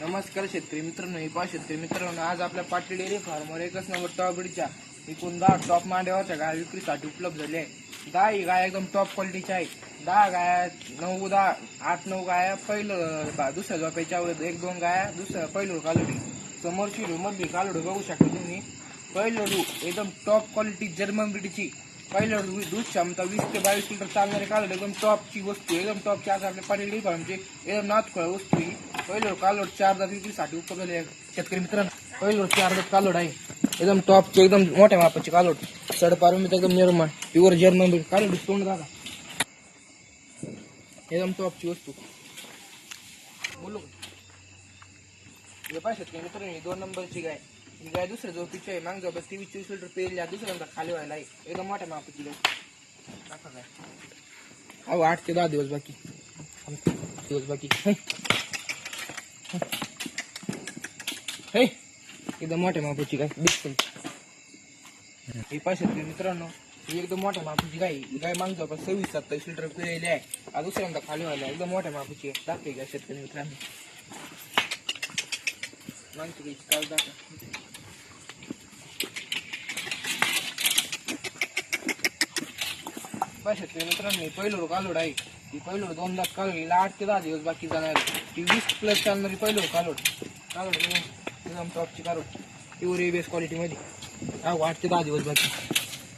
नमस्कार शेतकरी मित्रांनो मी पा शेतकरी मित्रांनो आज आपल्या पाटील डेअरी फार्मवर एकच नंबर टॉबडीच्या एकूण दहा टॉप मांड्यावरच्या गाय विक्रीसाठी उपलब्ध झाले आहे दहा ही गाय एकदम टॉप क्वालिटीच्या आहे दहा गाया नऊ दहा आठ नऊ गाया पहिलं बा- दुसऱ्या झोपायच्या अगोदर एक दोन गाया दुसऱ्या पहिलं कालोडी. समोरची मधली कालोडी बघू शकता तुम्ही. पहिलं एकदम टॉप क्वालिटी जर्मन ब्रिडची पहिलं दूध क्षमता वीस ते बावीस लिटर चालणारे कालोडी एकदम टॉपची वस्तू एकदम टॉपची आज आपल्या पाटील डेअरी फार्मची एकदम नाथखळ वस्तू ही पहिलं कालोड चार दात विक्रीसाठी उपलब्ध झाले आहे. शेतकरी मित्रांनो? पहिलं चार दात कालोड आहे. एकदम टॉपचे एकदम मोठ्या मापाचे कालोड. मी एकदम निर्माण प्युअर जर्मन ब्रीड कालोड तोंड दादा. एकदम टॉपची वस्तू. बोलू. हे पाय शेतकरी मित्रांनो दोन नंबरची गाय. ही गाय दुसऱ्या झोपीची आहे. मागं झोपत तेवीस चोवीस लिटर पेरल्या दुसऱ्यांदा खाली व्हायला आहे. एकदम मोठ्या मापाची गाय. दाखवा गाय. अहो आठ ते दहा दिवस बाकी. दिवस बाकी. हे एकदम मोठ्या मापाची गाय बिलकुल ही पाय मित्रांनो ही एकदम मोठ्या मापाची गाय ही गाय मागतो आपण सव्वीस सत्तावीस लिटर पिळलेली आहे. आज दुसऱ्यांदा खाली व्हायला एकदम मोठ्या मापाची आहे. दाखवे गाय शेतकरी मित्रांनो? मागची गायची काल दाखवा. बस मित्रांनो पहिलं कालोड आहे. ती पहिलं दोन लाख कालोड हिला आठ ते दहा दिवस बाकी जाणार आहे. ती वीस प्लस चालणारी पहिलं कालोड. कालोड एकदम टॉपची कालोड प्युअर एबीएस क्वालिटीमध्ये हा आठ दहा दिवस बाकी.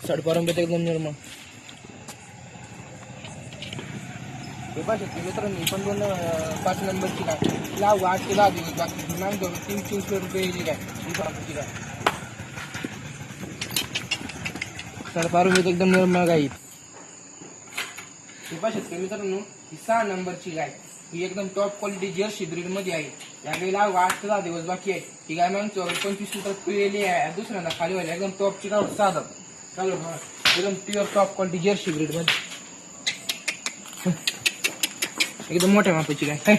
साडेपारंब्यात एकदम निर्मळ. हे पाच शेतकरी पण दोन पाच नंबरची काय लाव आठ ते दहा दिवस बाकी. मॅम जवळ तीन तीनशे रुपये याची काय ही काय. साडेपारंब्यात एकदम निर्मळ गाई. ही पाच शेतकरी मित्रांनो ही सहा नंबरची गाय. ही एकदम टॉप क्वालिटी जर्सी ब्रीडमध्ये आहे. या गाईला आठ दहा दिवस बाकी आहे. ही गाय मॅम मग पंचवीस लिटर पिळलेली आहे. दुसऱ्यांदा खाली व्हायला एकदम टॉपची गाव साधं. चालू एकदम प्युअर टॉप क्वालिटी जर्सी ब्रीडमध्ये एकदम मोठ्या मापाची गाय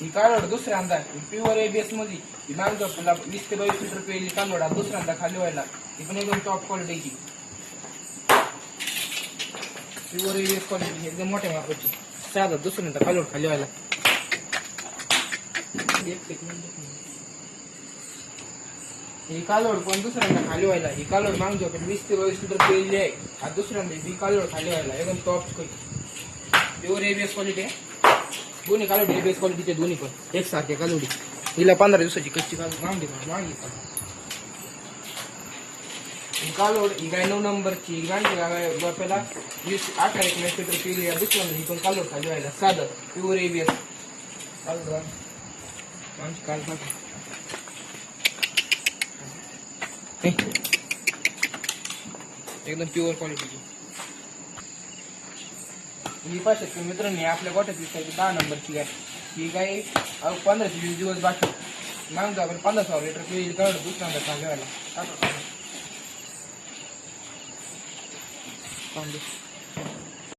ही कालोड दुसऱ्यांदा प्युअर एबीएसमध्ये ही मागं आपल्याला वीस ते बावीस लिटर पेली कालोड दुसऱ्यांदा खाली व्हायला. ही पण एकदम टॉप क्वालिटीची प्युअर एबीएस क्वालिटी एकदम मोठ्या मापाची. साधा दुसऱ्यांदा कालोड खाली व्हायला. ही कालोड पण दुसऱ्यांदा खाली व्हायला. ही कालोड मागं पण वीस ते बावीस लिटर पेली आहे. हा दुसऱ्यांदा ही कालोड खाली व्हायला. एकदम टॉप प्युअर एबीएस क्वालिटी आहे. दोन्ही कालोडी एबीएस क्वालिटीचे दोन्ही पण. एक सारखे कालोडी हिला पंधरा दिवसाची कच्ची कालोड मागली मागली कालवड ही गाय नऊ नंबरची ही गांधी गाय बाप्याला वीस अठरा एक मॅच पेटर पिली दुसरी ही पण कालवड खाली व्हायला साधं प्युअर एबीएस काल एकदम प्युअर क्वालिटीची ही पाहिजे मित्रांनी आपल्या गोठ्यात दिसायची दहा नंबरची गाय ही गाय पंधराशे वीस दिवस बाकी. मागतो आपण पंधरा सहा लिटर पिली काढून दुसऱ्यांदा खाली व्हायला 90'dır.